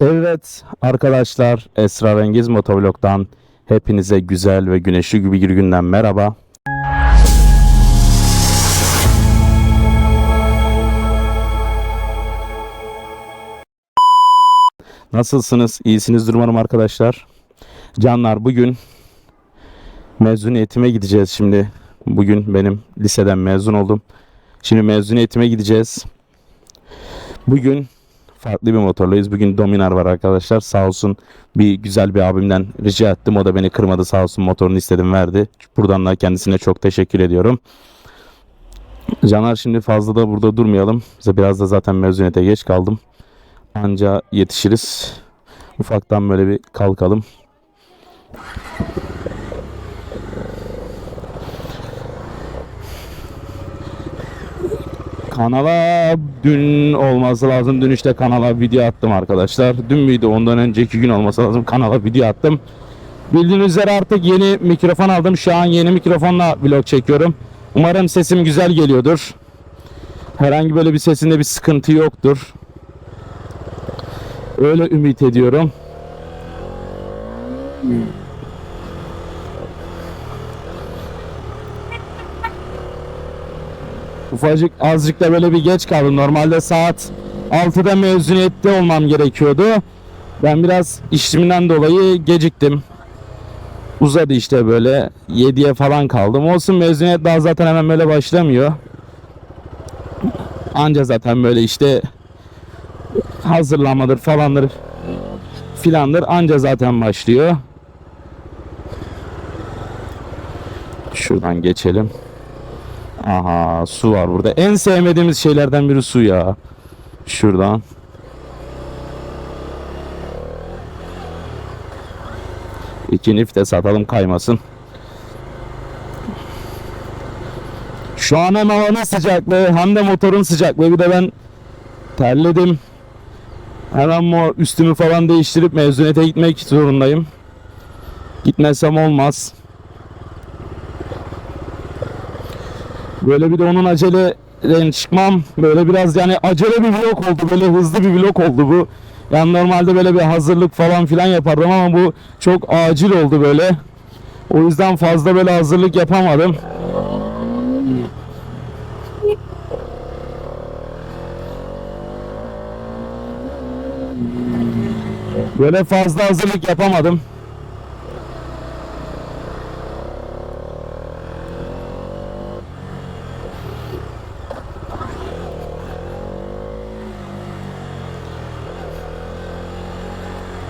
Evet arkadaşlar Esrarengiz Motovlog'dan hepinize güzel ve güneşli gibi bir günden merhaba. Nasılsınız? İyisinizdir umarım arkadaşlar. Canlar bugün mezuniyetime gideceğiz şimdi. Bugün benim liseden mezun oldum. Şimdi mezuniyetime gideceğiz. Bugün farklı bir motorluyuz. Bugün Dominar var arkadaşlar. Sağ olsun bir güzel bir abimden rica ettim. O da beni kırmadı sağ olsun motorunu istedim verdi. Buradan da kendisine çok teşekkür ediyorum. Caner şimdi fazla da burada durmayalım. Biraz da zaten mezuniyete geç kaldım. Anca yetişiriz. Ufaktan böyle bir kalkalım. Kanala dün olması lazım. Dün işte kanala video attım arkadaşlar. Dün müydü? Ondan önceki gün olması lazım. Kanala video attım. Bildiğiniz üzere artık yeni mikrofon aldım. Şu an yeni mikrofonla vlog çekiyorum. Umarım sesim güzel geliyordur. Herhangi böyle bir sesinde bir sıkıntı yoktur. Öyle ümit ediyorum. Ufacık azıcık da böyle bir geç kaldım. Normalde saat 6'da mezuniyette olmam gerekiyordu. Ben biraz işimden dolayı geciktim. Uzadı işte böyle 7'ye falan kaldım. Olsun mezuniyet daha zaten hemen böyle başlamıyor. Anca zaten böyle işte hazırlanmadır falandır filandır anca zaten başlıyor. Şuradan geçelim. Aha su var burada. En sevmediğimiz şeylerden biri su ya. Şuradan. İki nif de satalım kaymasın. Şu an hem havanın sıcaklığı hem de motorun sıcaklığı. Bir de ben terledim. Hemen üstümü falan değiştirip mezuniyete gitmek zorundayım. Gitmezsem olmaz. Böyle bir de onun aceleden çıkmam. Böyle biraz yani acele bir vlog oldu. Böyle hızlı bir vlog oldu bu. Yani normalde böyle bir hazırlık falan filan yapardım ama bu çok acil oldu böyle. O yüzden fazla böyle hazırlık yapamadım. Böyle fazla hazırlık yapamadım.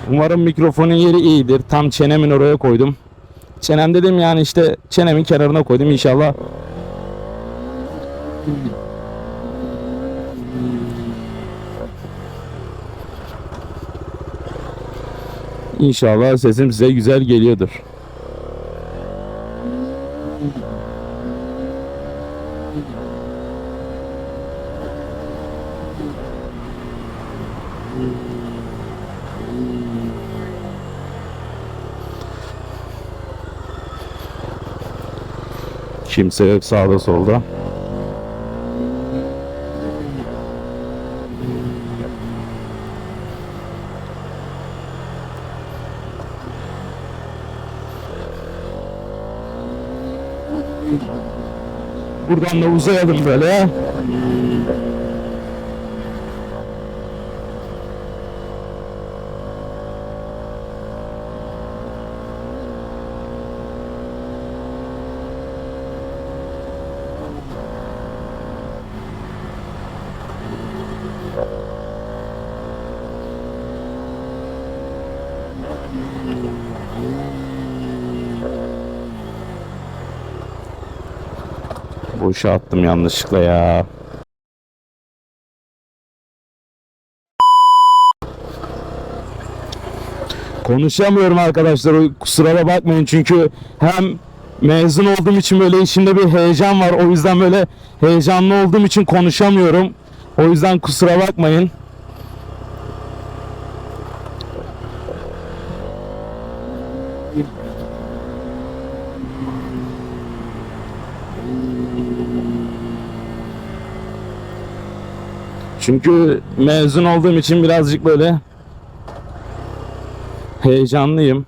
Umarım mikrofonun yeri iyidir. Tam çenemin oraya koydum. Çenem dedim yani işte çenemin kenarına koydum inşallah. İnşallah sesim size güzel geliyordur. Kimse yok sağda solda. Buradan da uzayalım böyle. Boşa attım yanlışlıkla ya. Konuşamıyorum arkadaşlar. Kusura bakmayın çünkü hem mezun olduğum için böyle içimde bir heyecan var. O yüzden böyle heyecanlı olduğum için konuşamıyorum. O yüzden kusura bakmayın. Çünkü mezun olduğum için birazcık böyle heyecanlıyım.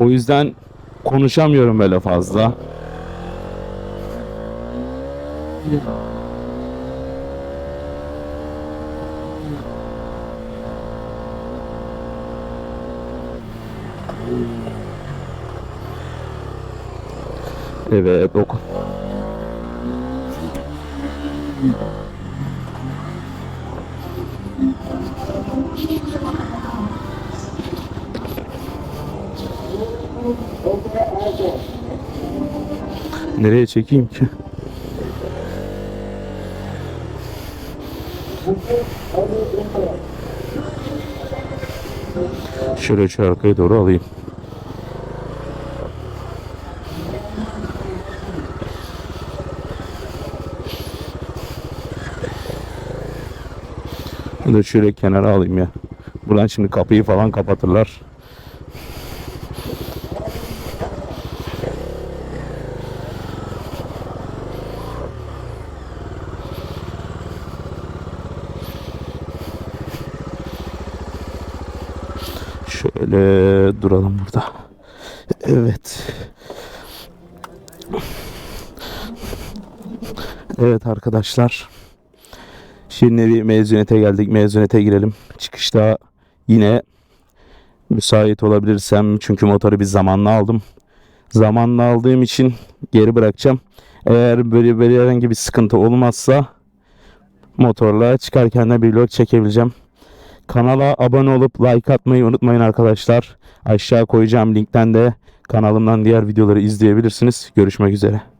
O yüzden konuşamıyorum böyle fazla. Evet, ok. Nereye çekeyim ki? Şöyle şu arkaya doğru alayım. Bunu da şöyle kenara alayım ya. Buradan şimdi kapıyı falan kapatırlar. Şöyle duralım burada. Evet. Evet arkadaşlar. Şimdi bir mezuniyete geldik. Mezuniyete girelim. Çıkışta yine müsait olabilirsem çünkü motoru bir zamanla aldım. Zamanla aldığım için geri bırakacağım. Eğer böyle, böyle herhangi bir sıkıntı olmazsa motorla çıkarken de bir vlog çekebileceğim. Kanala abone olup like atmayı unutmayın arkadaşlar. Aşağı koyacağım linkten de kanalımdan diğer videoları izleyebilirsiniz. Görüşmek üzere.